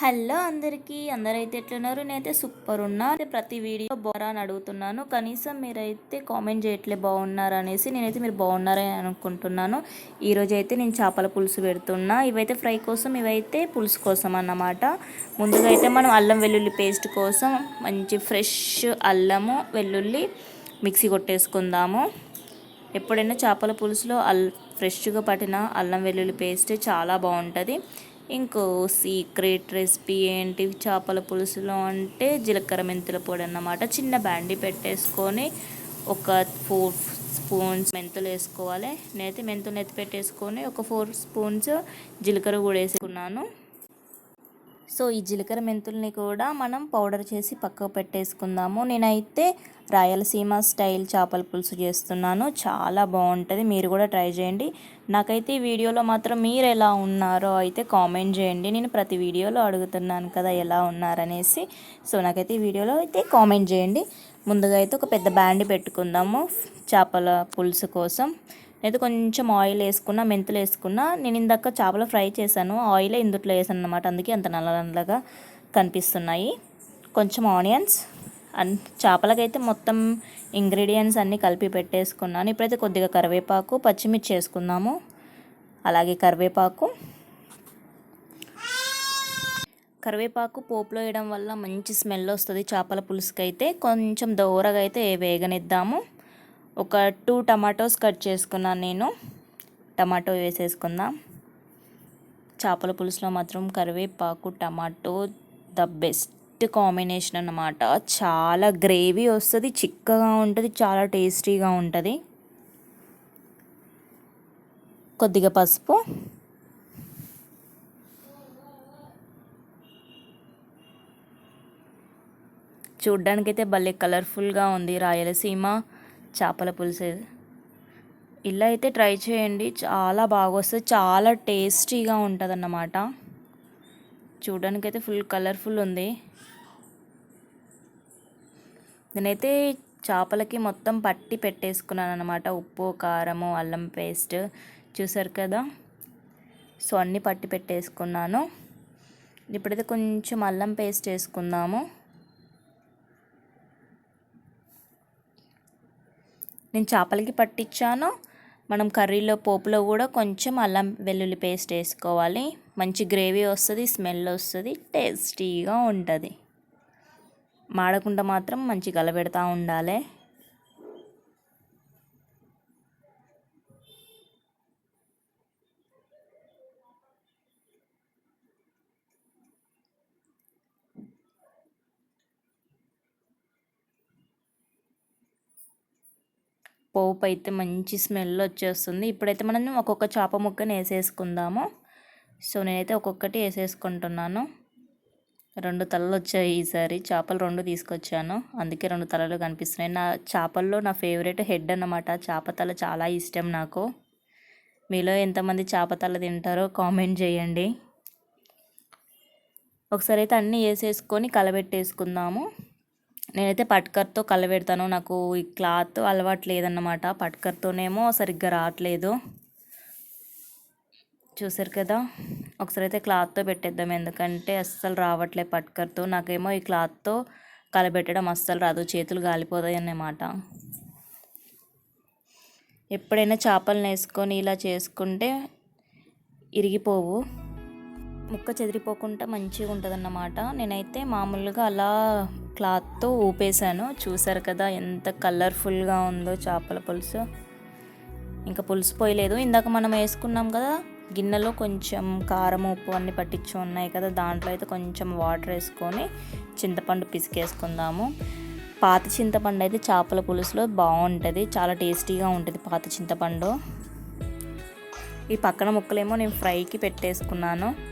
Hello అందరికీ అందరైతే ఎట్లున్నారు? నేనైతే సూపర్ ఉన్నా. ప్రతి వీడియో బాగా అని అడుగుతున్నాను. కనీసం మీరైతే కామెంట్ చేయట్లే బాగున్నారు అనేసి నేనైతే మీరు బాగున్నారని అనుకుంటున్నాను. ఈరోజు అయితే నేను చేపల పులుసు పెడుతున్నా. ఇవైతే ఫ్రై కోసం ఇవైతే పులుసు కోసం అన్నమాట. ముందుగా అయితే మనం అల్లం వెల్లుల్లి పేస్ట్ కోసం మంచి ఫ్రెష్ అల్లము వెల్లుల్లి మిక్సీ కొట్టేసుకుందాము. ఎప్పుడైనా చేపల పులుసులో అల్ ఫ్రెష్గా పట్టిన అల్లం వెల్లుల్లి పేస్ట్ చాలా బాగుంటుంది. ఇంకో సీక్రెట్ రెసిపీ ఏంటి? చేపల పులుసులో అంటే జీలకర్ర మెంతుల పొడి అన్నమాట. చిన్న బ్యాండి పెట్టేసుకొని ఒక ఫోర్ స్పూన్స్ మెంతులు వేసుకోవాలి. నేనైతే మెంతులు ఎత్తి పెట్టేసుకొని ఒక ఫోర్ స్పూన్స్ జీలకర్ర కూడా వేసుకున్నాను. సో ఈ జీలకర్ర మెంతుల్ని కూడా మనం పౌడర్ చేసి పక్కకు పెట్టేసుకుందాము. నేనైతే రాయలసీమ స్టైల్ చేపల పులుసు చేస్తున్నాను. చాలా బాగుంటుంది. మీరు కూడా ట్రై చేయండి. నాకైతే ఈ వీడియోలో మాత్రం మీరు ఎలా ఉన్నారో అయితే కామెంట్ చేయండి. నేను ప్రతి వీడియోలో అడుగుతున్నాను కదా ఎలా ఉన్నారనేసి. సో నాకైతే ఈ వీడియోలో అయితే కామెంట్ చేయండి. ముందుగా అయితే ఒక పెద్ద బ్యాండ్ పెట్టుకుందాము. చేపల పులుసు కోసం. అయితే కొంచెం ఆయిల్ వేసుకున్నా మెంతులు వేసుకున్నా. నేను ఇందాక చేపలు ఫ్రై చేశాను. ఆయిల్ ఇందుట్లో వేసాను అనమాట అందుకే అంత నల్ల నల్లగా కనిపిస్తున్నాయి. కొంచెం ఆనియన్స్ అన్ చేపలకైతే మొత్తం ఇంగ్రీడియంట్స్ అన్నీ కలిపి పెట్టేసుకున్నాను. ఇప్పుడైతే కొద్దిగా కరివేపాకు పచ్చిమిర్చి వేసుకుందాము. అలాగే కరివేపాకు. కరివేపాకు పోపులో వేయడం వల్ల మంచి స్మెల్ వస్తుంది చేపల పులుసుకైతే. కొంచెం దూరగా అయితే వేగనిద్దాము. ఒక టూ టమాటోస్ కట్ చేసుకున్నాను నేను. టమాటో వేసేసుకుందాం. చేపల పులుసులో మాత్రం కరివేపాకు టమాటో ద బెస్ట్ కాంబినేషన్ అన్నమాట. చాలా గ్రేవీ వస్తుంది చిక్కగా ఉంటుంది చాలా టేస్టీగా ఉంటుంది. కొద్దిగా పసుపు. చూడ్డానికైతే భలే కలర్ఫుల్గా ఉంది రాయలసీమ. చేపల పులుసు. ఇలా అయితే ట్రై చేయండి. చాలా బాగా వస్తుంది చాలా టేస్టీగా ఉంటుంది అన్నమాట చూడడానికైతే ఫుల్ కలర్ఫుల్ ఉంది. నేనైతే చేపలకి మొత్తం పట్టి పెట్టేసుకున్నాను అనమాట ఉప్పు కారము అల్లం పేస్ట్ చూసారు కదా? సో అన్నీ పట్టి పెట్టేసుకున్నాను. ఇప్పుడైతే కొంచెం అల్లం పేస్ట్ వేసుకుందాము. నేను చేపలకి పట్టించాను మనం కర్రీలో పోపులో కూడా కొంచెం అల్లం వెల్లుల్లి పేస్ట్ వేసుకోవాలి. మంచి గ్రేవీ వస్తుంది స్మెల్ వస్తుంది టేస్టీగా ఉంటుంది. మాడకుండా మాత్రం మంచి గలబెడతా ఉండాలి. పోపు అయితే మంచి స్మెల్ వచ్చేస్తుంది. ఇప్పుడైతే మనం ఒక్కొక్క చేప ముక్కని వేసేసుకుందాము. సో నేనైతే ఒక్కొక్కటి వేసేసుకుంటున్నాను. రెండు తలలు వచ్చాయి ఈసారి. చేపలు రెండు తీసుకొచ్చాను. అందుకే రెండు తలలు కనిపిస్తున్నాయి. నా చేపల్లో నా ఫేవరెట్ హెడ్ అన్నమాట. చేప తల చాలా ఇష్టం నాకు. మీలో ఎంతమంది చేప తల తింటారో కామెంట్ చేయండి. ఒకసారి అయితే అన్నీ వేసేసుకొని కలబెట్టేసుకుందాము. నేనైతే పట్కర్తో కలబెడతాను నాకు ఈ క్లాత్ అలవాటు లేదన్నమాట. పట్కర్తోనేమో సరిగ్గా రావట్లేదు. చూసారు కదా? ఒకసారి అయితే క్లాత్తో పెట్టేద్దాం. ఎందుకంటే అస్సలు రావట్లే పట్కర్తో. నాకేమో ఈ క్లాత్తో కలబెట్టడం అస్సలు రాదు. చేతులు గాలిపోతాయి అన్నమాట. ఎప్పుడైనా చేపలను వేసుకొని ఇలా చేసుకుంటే ఇరిగిపోవు. ముక్క చెదిరిపోకుండా మంచిగా ఉంటుంది అన్నమాట నేనైతే మామూలుగా అలా క్లాత్తో ఊపేసాను చూసారు కదా ఎంత కలర్ఫుల్గా ఉందో చేపల పులుసు. ఇంకా పులుసు పోయలేదు. ఇందాక మనం వేసుకున్నాం కదా గిన్నెలో కొంచెం కారం ఉప్పు అన్నీ పట్టించి ఉన్నాయి కదా దాంట్లో అయితే కొంచెం వాటర్ వేసుకొని చింతపండు పిసికేసుకుందాము. పాత చింతపండు అయితే చేపల పులుసులో బాగుంటుంది. చాలా టేస్టీగా ఉంటుంది పాత చింతపండు. ఈ పక్కన ముక్కలేమో నేను ఫ్రైకి పెట్టేసుకున్నాను.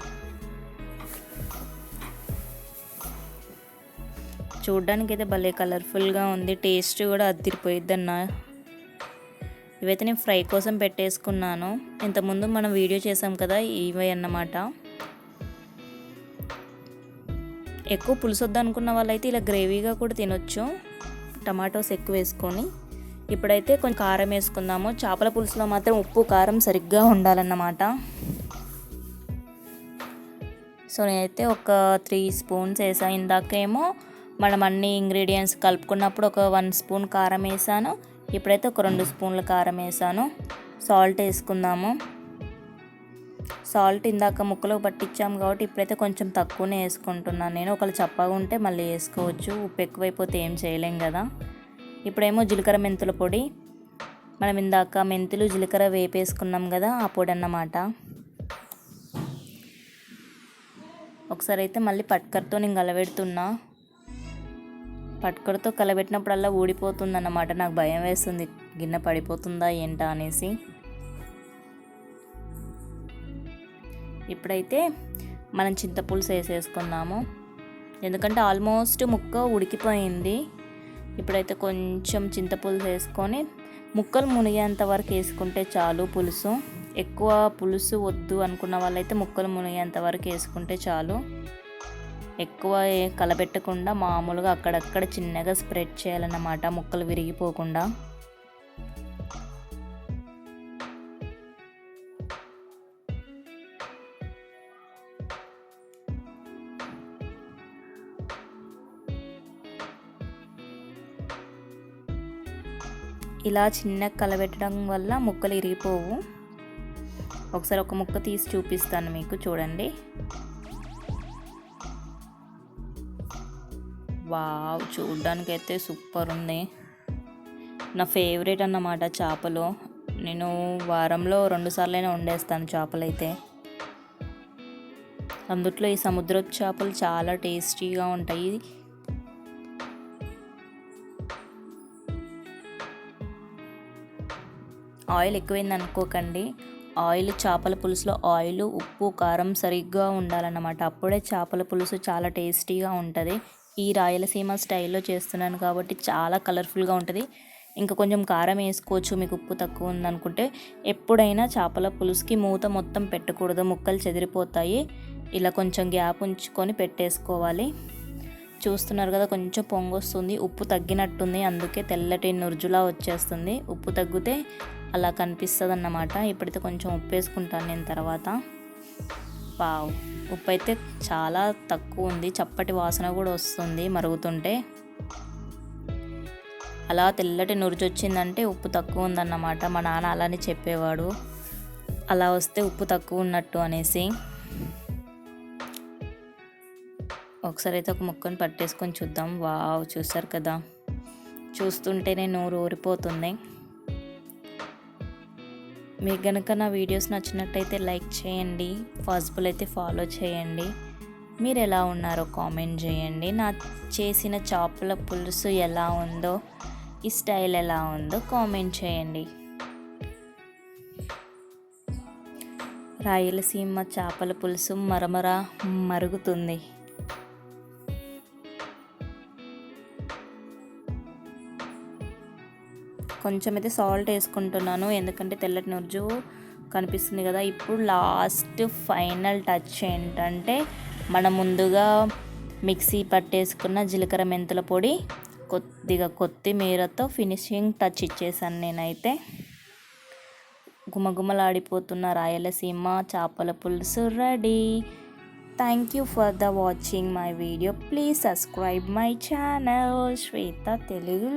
చూడ్డానికి అయితే భలే కలర్ఫుల్గా ఉంది. టేస్ట్ కూడా అదిరిపోయిద్ది అన్న ఇవైతే నేను ఫ్రై కోసం పెట్టేసుకున్నాను. ఇంతకుముందు మనం వీడియో చేసాం కదా ఇవే అన్నమాట. ఎక్కువ పులుసు వద్దనుకున్న వాళ్ళైతే ఇలా గ్రేవీగా కూడా తినొచ్చు. టమాటోస్ ఎక్కువ వేసుకొని. ఇప్పుడైతే కొంచెం కారం వేసుకుందాము. చేపల పులుసులో మాత్రం ఉప్పు కారం సరిగ్గా ఉండాలన్నమాట. సో నేనైతే ఒక త్రీ స్పూన్స్ వేసాను ఇందాకేమో మనం అన్ని ఇంగ్రీడియంట్స్ కలుపుకున్నప్పుడు ఒక వన్ స్పూన్ కారం వేసాను. ఇప్పుడైతే ఒక రెండు స్పూన్ల కారం వేసాను. సాల్ట్ వేసుకుందాము. సాల్ట్ ఇందాక ముక్కలో పట్టించాము కాబట్టి ఇప్పుడైతే కొంచెం తక్కువనే వేసుకుంటున్నాను. నేను ఒకళ్ళు చప్పగా ఉంటే మళ్ళీ వేసుకోవచ్చు. ఉప్పు ఎక్కువైపోతే ఏం చేయలేం కదా. ఇప్పుడేమో జీలకర్ర మెంతుల పొడి. మనం ఇందాక మెంతులు జీలకర్ర వేపేసుకున్నాం కదా ఆ పొడి అన్నమాట. ఒకసారి అయితే మళ్ళీ పట్కర్తో నేను గలవెడుతున్నా పట్టుకడతో కలబెట్టినప్పుడల్లా ఊడిపోతుందన్నమాట. నాకు భయం వేస్తుంది. గిన్నె పడిపోతుందా ఏంటా అనేసి. ఇప్పుడైతే మనం చింతపులుసు వేసేసుకుందాము. ఎందుకంటే ఆల్మోస్ట్ ముక్క ఉడికిపోయింది. ఇప్పుడైతే కొంచెం చింతపులుసు వేసుకొని ముక్కలు మునిగేంత వరకు వేసుకుంటే చాలు పులుసు. ఎక్కువ పులుసు వద్దు అనుకున్న వాళ్ళైతే ముక్కలు మునిగేంత వరకు వేసుకుంటే చాలు. ఎక్కువ కలబెట్టకుండా మామూలుగా అక్కడక్కడ చిన్నగా స్ప్రెడ్ చేయాలన్నమాట ముక్కలు విరిగిపోకుండా. ఇలా చిన్న కలబెట్టడం వల్ల ముక్కలు ఇరిగిపోవు ఒకసారి ఒక ముక్క తీసి చూపిస్తాను మీకు చూడండి. వావ్ చూడ్డానికైతే సూపర్ ఉంది నా ఫేవరెట్ అన్నమాట చేపలు. నేను వారంలో రెండు సార్లైనా వండేస్తాను చేపలైతే. అందుట్లో ఈ సముద్రపు చేపలు చాలా టేస్టీగా ఉంటాయి. ఆయిల్ ఎక్కువైంది అనుకోకండి. ఆయిల్ చేపల పులుసులో ఆయిల్ ఉప్పు కారం సరిగ్గా ఉండాలన్నమాట. అప్పుడే చేపల పులుసు చాలా టేస్టీగా ఉంటుంది. ఈ రాయలసీమ స్టైల్లో చేస్తున్నాను కాబట్టి చాలా కలర్ఫుల్గా ఉంటుంది. ఇంకా కొంచెం కారం వేసుకోవచ్చు మీకు ఉప్పు తక్కువ ఉందనుకుంటే. ఎప్పుడైనా చేపల పులుసుకి మూత మొత్తం పెట్టకూడదు ముక్కలు చెదిరిపోతాయి. ఇలా కొంచెం గ్యాప్ ఉంచుకొని పెట్టేసుకోవాలి. చూస్తున్నారు కదా కొంచెం పొంగొస్తుంది ఉప్పు తగ్గినట్టుంది అందుకే తెల్లటి నుర్జులా వచ్చేస్తుంది. ఉప్పు తగ్గితే అలా కనిపిస్తుంది అన్నమాట ఇప్పుడైతే కొంచెం ఉప్పు వేసుకుంటాను నేను తర్వాత. పావు ఉప్పు అయితే చాలా తక్కువ ఉంది చప్పటి వాసన కూడా వస్తుంది మరుగుతుంటే. అలా తెల్లటి నురుజు వచ్చిందంటే ఉప్పు తక్కువ ఉందన్నమాట మా నాన్న అలానే చెప్పేవాడు. అలా వస్తే ఉప్పు తక్కువ ఉన్నట్టు అనేసి. ఒకసారి అయితే ఒక ముక్కను పట్టేసుకొని చూద్దాం. వావ్ చూసారు కదా. చూస్తుంటేనే నోరు ఊరిపోతుంది. మీకు గనక నా వీడియోస్ నచ్చినట్టయితే లైక్ చేయండి పాసిబుల్ అయితే ఫాలో చేయండి. మీరు ఎలా ఉన్నారో కామెంట్ చేయండి. నా చేసిన చేపల పులుసు ఎలా ఉందో ఈ స్టైల్ ఎలా ఉందో కామెంట్ చేయండి. రాయలసీమ చేపల పులుసు మరమర మరుగుతుంది. కొంచెం అయితే సాల్ట్ వేసుకుంటున్నాను. ఎందుకంటే తెల్లటి నుజ్జు కనిపిస్తుంది కదా. ఇప్పుడు లాస్ట్ ఫైనల్ టచ్ ఏంటంటే మనం ముందుగా మిక్సీ పట్టేసుకున్న జీలకర్ర మెంతుల పొడి కొద్దిగా కొత్తిమీరతో ఫినిషింగ్ టచ్ ఇచ్చేసాను నేనైతే. గుమగుమలాడిపోతున్న రాయలసీమ చేపల పులుసు ready. Thank you for the watching my video please subscribe my channel Shweta Telugu